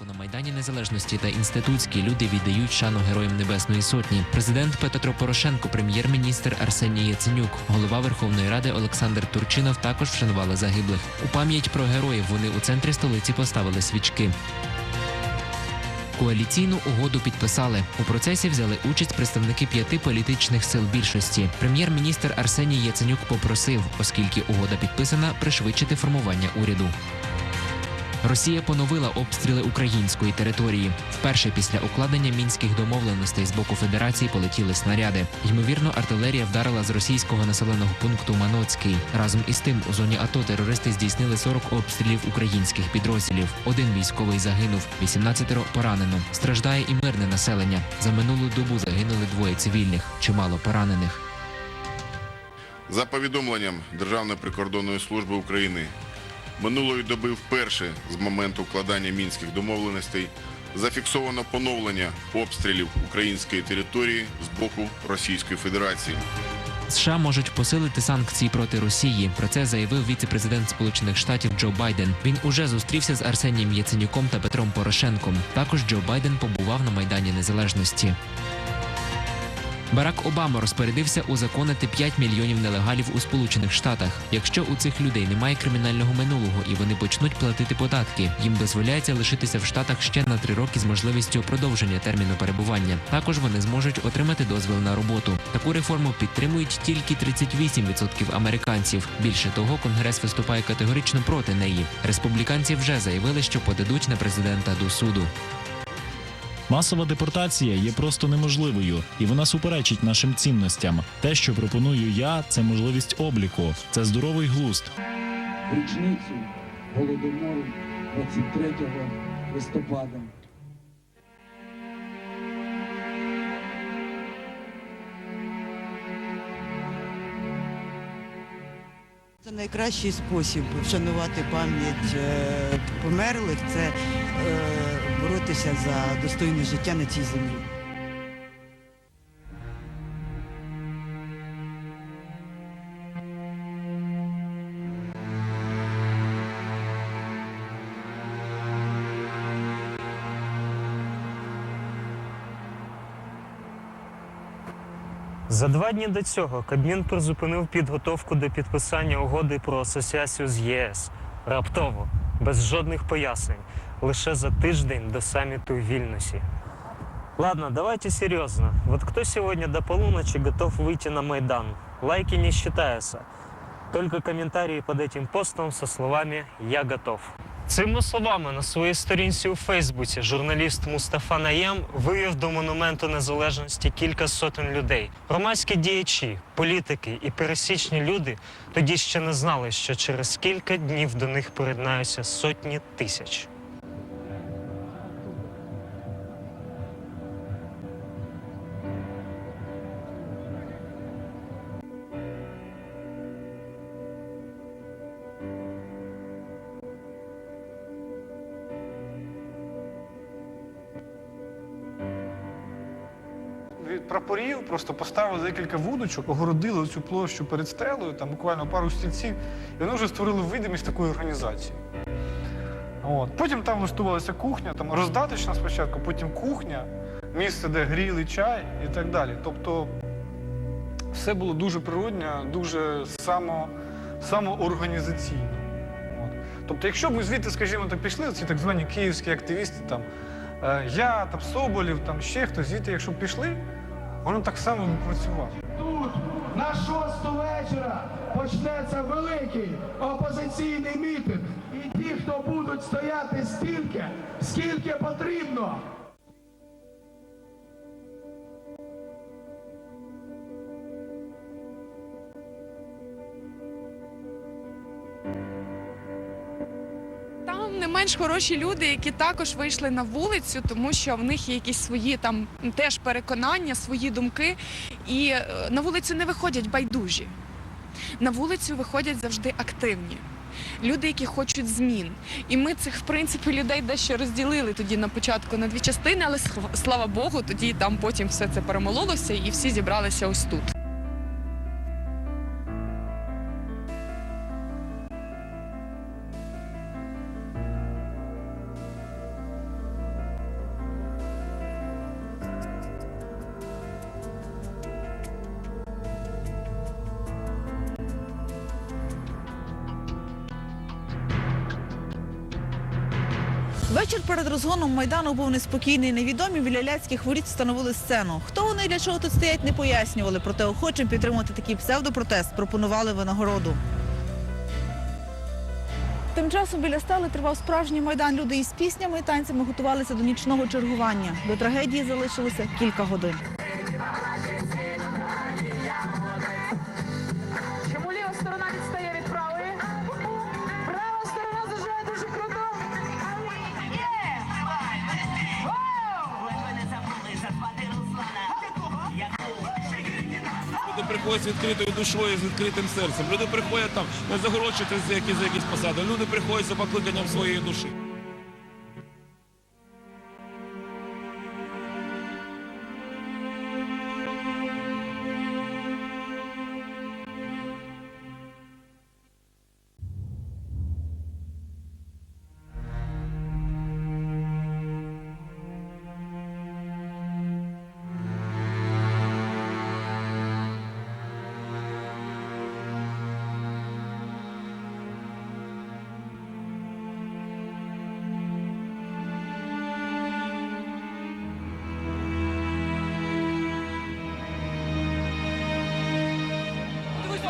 на Майдані Незалежності та Інститутській люди віддають шану героям Небесної Сотні. Президент Петро Порошенко, прем'єр-міністр Арсеній Яценюк, голова Верховної Ради Олександр Турчинов також вшанували загиблих. У пам'ять про героїв вони у центрі столиці поставили свічки. Коаліційну угоду підписали. У процесі взяли участь представники п'яти політичних сил більшості. Прем'єр-міністр Арсеній Яценюк попросив, оскільки угода підписана, пришвидшити формування уряду. Росія поновила обстріли української території. Вперше після укладення мінських домовленостей з боку Федерації полетіли снаряди. Ймовірно, артилерія вдарила з російського населеного пункту Маноцький. Разом із тим, у зоні АТО терористи здійснили 40 обстрілів українських підрозділів. Один військовий загинув, 18 поранено. Страждає і мирне населення. За минулу добу загинули двоє цивільних, чимало поранених. За повідомленням Державної прикордонної служби України, минулої доби вперше з моменту укладання мінських домовленостей зафіксовано поновлення обстрілів української території з боку Російської Федерації. США можуть посилити санкції проти Росії. Про це заявив віце-президент Сполучених Штатів Джо Байден. Він уже зустрівся з Арсенієм Яценюком та Петром Порошенком. Також Джо Байден побував на Майдані Незалежності. Барак Обама розпорядився узаконити 5 мільйонів нелегалів у Сполучених Штатах. Якщо у цих людей немає кримінального минулого і вони почнуть платити податки, їм дозволяється лишитися в Штатах ще на три роки з можливістю продовження терміну перебування. Також вони зможуть отримати дозвіл на роботу. Таку реформу підтримують тільки 38% американців. Більше того, конгрес виступає категорично проти неї. Республіканці вже заявили, що подадуть на президента до суду. Масова депортація є просто неможливою, і вона суперечить нашим цінностям. Те, що пропоную я, це можливість обліку, це здоровий глузд. річницю голодомору 23 листопада. Це найкращий спосіб вшанувати пам'ять е, померлих це е, боротися за достойне життя на цій землі. За два дні до цього Кабмін призупинив підготовку до підписання угоди про асоціацію з ЄС раптово, без жодних пояснень, лише за тиждень до саміту в Вильнюсі. Ладно, давайте серьезно. Вот кто сегодня до полуночи готов выйти на Майдан? Лайки не считаются. Только комментарии под этим постом со словами «Я готов». Цими словами на своїй сторінці у Фейсбуці журналіст Мустафа Наєм вивів до монументу незалежності кілька сотень людей. Громадські діячі, політики і пересічні люди тоді ще не знали, що через кілька днів до них приєднаються сотні тисяч. Від прапорів просто поставили декілька вудочок, огородили цю площу перед стелею, там буквально пару стільців, і вони вже створили видимість такої організації. От. Потім там влаштувалася кухня, там роздаточна спочатку, потім кухня, місце, де гріли чай і так далі. Тобто все було дуже природньо, дуже само, самоорганізаційно. От. Тобто, якщо б ми звідти, скажімо, так пішли, ці так звані київські активісти, там, е, я, там, Соболів, там ще хтось, звідти, якщо б пішли, воно так само б працювало. Тут на шосту вечора почнеться великий опозиційний мітинг. І ті, хто будуть стояти стільки, скільки потрібно. Менш хороші люди, які також вийшли на вулицю, тому що в них є якісь свої там теж переконання, свої думки. І е, на вулицю не виходять байдужі. На вулицю виходять завжди активні. Люди, які хочуть змін. І ми цих, в принципі, людей дещо розділили тоді на початку на дві частини, але слава Богу, тоді там потім все це перемололося і всі зібралися ось тут. Вечір перед розгоном майдану був неспокійний. Невідомі біля ляцьких воріт встановили сцену. Хто вони і для чого тут стоять, не пояснювали. Проте охочим підтримувати такий псевдопротест пропонували винагороду. Тим часом біля стели тривав справжній майдан. Люди із піснями і танцями готувалися до нічного чергування. До трагедії залишилося кілька годин. Люди з відкритою душою, з відкритим серцем. Люди приходять там не загородчити за якісь, за якісь посади. Люди приходять за покликанням своєї душі.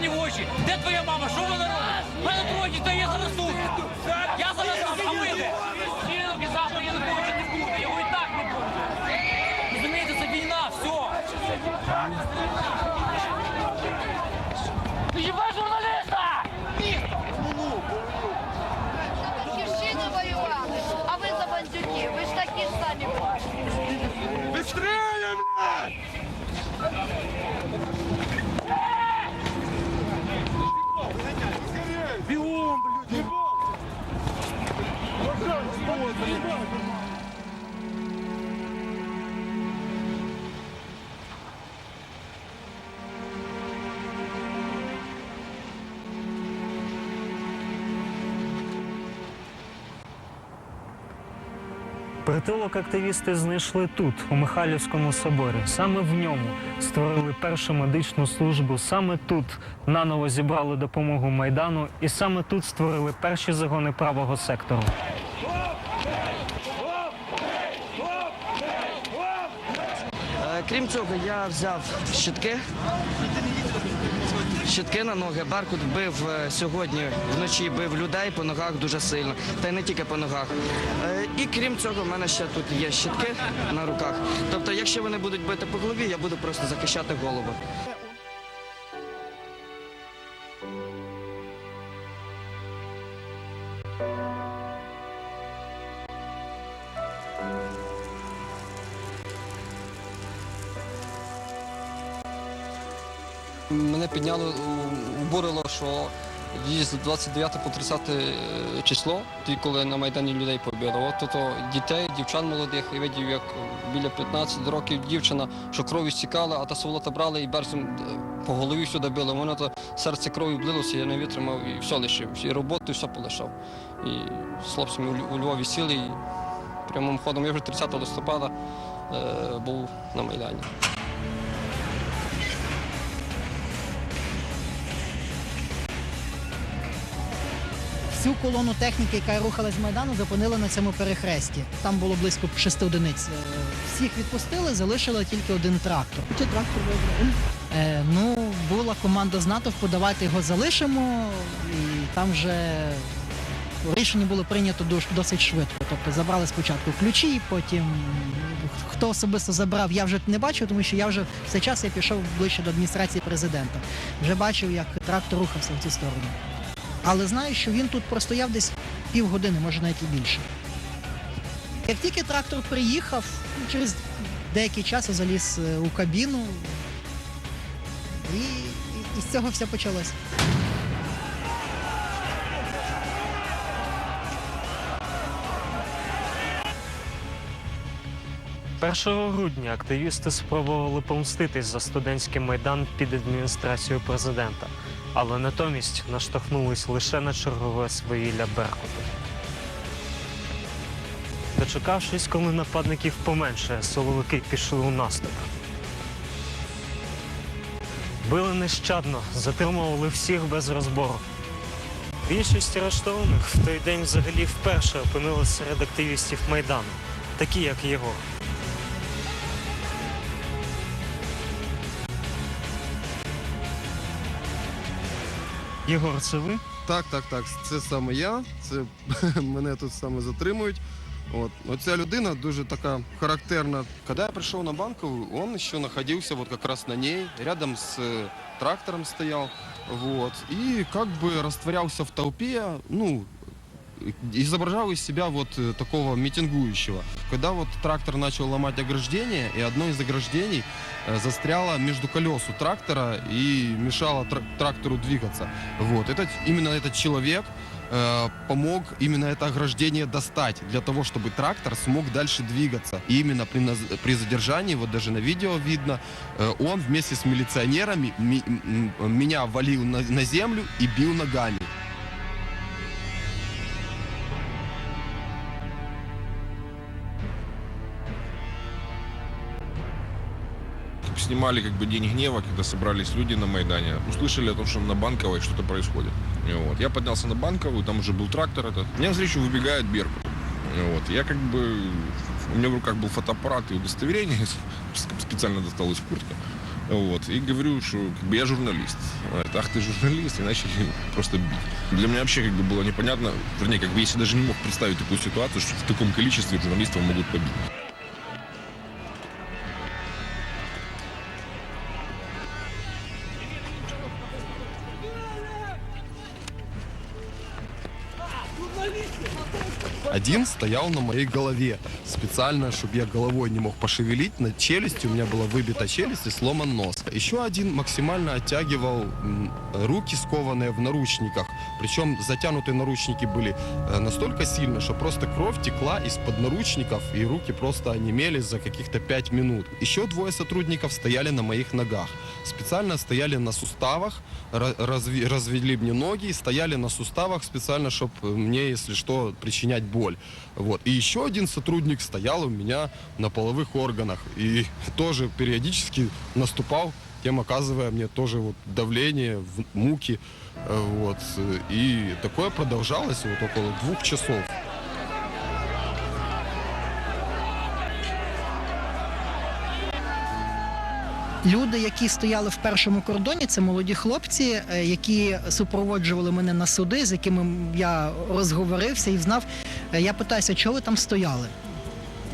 Мені в очі. Де твоя мама? Що вона робить? Мене троє, то я зараз тут. Я зараз а ви де? Жінки завтра я не хочу не буде. Його і так не буде. Розумієте, це війна, все. Ти їбаш журналіста! Батьківщину воювали, а ви за бандюки, ви ж такі ж самі. Притулок активісти знайшли тут, у Михайлівському соборі. Саме в ньому створили першу медичну службу. Саме тут наново зібрали допомогу майдану, і саме тут створили перші загони правого сектору. Е, Крім цього, я взяв щитки. Щитки на ноги. Беркут бив е, сьогодні вночі бив людей по ногах дуже сильно, та й не тільки по ногах. Е, І крім цього, в мене ще тут є щитки на руках. Тобто, якщо вони будуть бити по голові, я буду просто захищати голову. Підняло, обурило, що з 29 по 30 число, тоді, коли на Майдані людей побили. От то, дітей, дівчат молодих, і видів, як біля 15 років дівчина, що кров'ю стікала, а та солота брали і берцем е, по голові сюди били. Воно то серце кров'ю блилося, я не витримав і все лишив. І роботу, і все полишав. І з хлопцями у Львові сіли і прямим ходом. Я вже 30 листопада е, був на Майдані. Всю колону техніки, яка рухалась з Майдану, зупинили на цьому перехресті. Там було близько шести одиниць. Е, Всіх відпустили, залишили тільки один трактор. Чи трактор вибрали? Е, ну, була команда з натовпу, давайте його залишимо, і там вже рішення було прийнято досить швидко. Тобто забрали спочатку ключі, потім хто особисто забрав, я вже не бачив, тому що я вже в цей час я пішов ближче до адміністрації президента. Вже бачив, як трактор рухався в цю сторону. Але знаю, що він тут простояв десь півгодини, може навіть і більше. Як тільки трактор приїхав, через деякий час я заліз е, у кабіну, і, і, з цього все почалось. 1 грудня активісти спробували помститись за студентський майдан під адміністрацією президента, але натомість наштовхнулись лише на чергове свавілля Беркуту. Дочекавшись, коли нападників поменшає, силовики пішли у наступ. Били нещадно, затримували всіх без розбору. Більшість арештованих в той день взагалі вперше опинилися серед активістів Майдану, такі як Єгор. Єгор, це ви? Так, так, так. Це саме я. Це мене тут саме затримують. От. Оця людина дуже така характерна. Коли я прийшов на банкову, він ще знаходився вот якраз на ній, рядом з э, трактором стояв. Вот. І как бы растворялся в толпе, ну, изображал из себя вот э, такого митингующего. Когда вот трактор начал ломать ограждение, и одно из ограждений э, застряло между колес у трактора и мешало тр- трактору двигаться. Вот. Это, именно этот человек э, помог именно это ограждение достать для того, чтобы трактор смог дальше двигаться. И именно при, при задержании, вот даже на видео видно, он вместе с милиционерами ми- меня валил на, на землю и бил ногами. Снимали как бы День гнева, когда собрались люди на Майдане. Услышали о том, что на Банковой что-то происходит. Вот. Я поднялся на Банковую, там уже был трактор этот. Мне навстречу выбегает Беркут. И Вот. Я как бы... У меня в руках был фотоаппарат и удостоверение. Специально достал из куртки. Вот. И говорю, что как бы, я журналист. Говорят, Ах, ты журналист. И начали просто бить. Для меня вообще как бы было непонятно, вернее, как бы я себе даже не мог представить такую ситуацию, что в таком количестве журналистов могут побить. Один стоял на моей голове. Специально, чтобы я головой не мог пошевелить. На челюсти у меня была выбита челюсть и сломан нос. Еще один максимально оттягивал руки, скованные в наручниках. Причем затянутые наручники были э, настолько сильно, что просто кровь текла из-под наручников, и руки просто онемели за каких-то пять минут. Еще двое сотрудников стояли на моих ногах. Специально стояли на суставах, ра- разви- развели мне ноги и стояли на суставах специально, чтобы мне, если что, причинять боль. Вот. И еще один сотрудник стоял у меня на половых органах и тоже периодически наступал, тем оказывая мне тоже вот давление, в- муки. Э, Вот. И такое продолжалось вот около двух часов. Люди, які стояли в першому кордоні, це молоді хлопці, е, які супроводжували мене на суди, з якими я розговорився і знав. Е, Я питаюся, чого ви там стояли?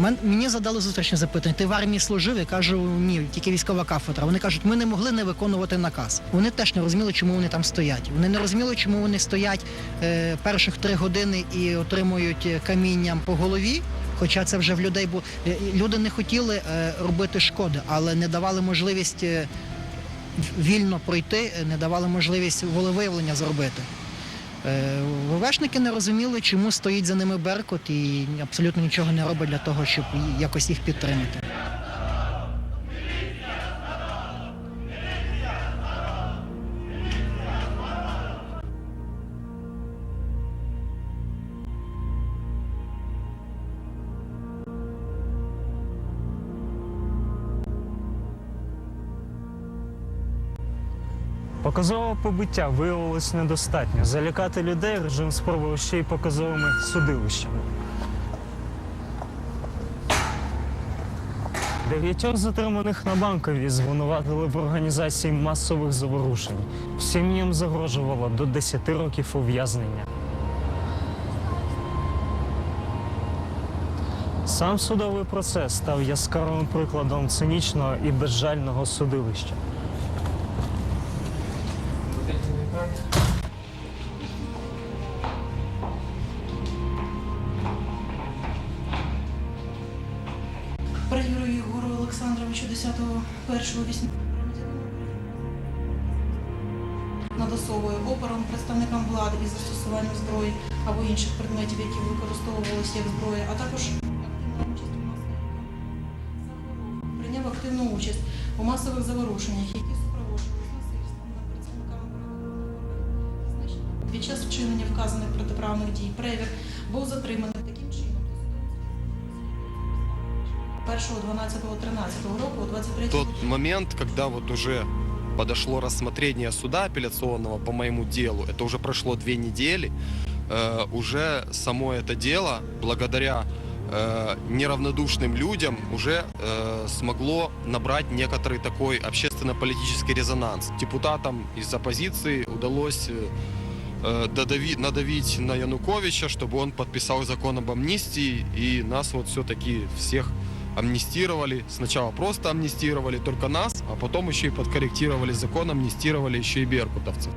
Мен- Мені задали зустрічне запитання. Ти в армії служив? Я кажу, ні, тільки військова кафедра. Вони кажуть, ми не могли не виконувати наказ. Вони теж не розуміли, чому вони там стоять. Вони не розуміли, чому вони стоять е, перших три години і отримують е, камінням по голові. Хоча це вже в людей було. Е, Люди не хотіли е, робити шкоди, але не давали можливість вільно пройти, не давали можливість волевиявлення зробити. Е, ВВшники не розуміли, чому стоїть за ними Беркут і абсолютно нічого не робить для того, щоб якось їх підтримати. Показового побиття виявилось недостатньо. Залякати людей режим спробував ще й показовими судилищами. Дев'ятьох затриманих на банкові звинуватили в організації масових заворушень. Всім їм загрожувало до 10 років ув'язнення. Сам судовий процес став яскравим прикладом цинічного і безжального судилища. Над опером, представникам влади із застосуванням зброї або інших предметів, які використовувалися як зброя, а також прийняв активну участь у масових заворушеннях, які супроводжувалися насильством над органів. Під час вчинення вказаних протиправних дій Превір був затриманий таким чином. 1, 12, 13 року, 23 Тот момент, когда вот уже подошло рассмотрение суда апелляционного по моему делу, это уже прошло две недели, э, уже само это дело, благодаря э, неравнодушным людям, уже э, смогло набрать некоторый такой общественно-политический резонанс. Депутатам из оппозиции удалось э, э, додави- надавить на Януковича, чтобы он подписал закон об амнистии, и нас вот все-таки всех амнистировали. Сначала просто амнистировали только нас, а потом еще и подкорректировали закон, амнистировали еще и беркутовцев.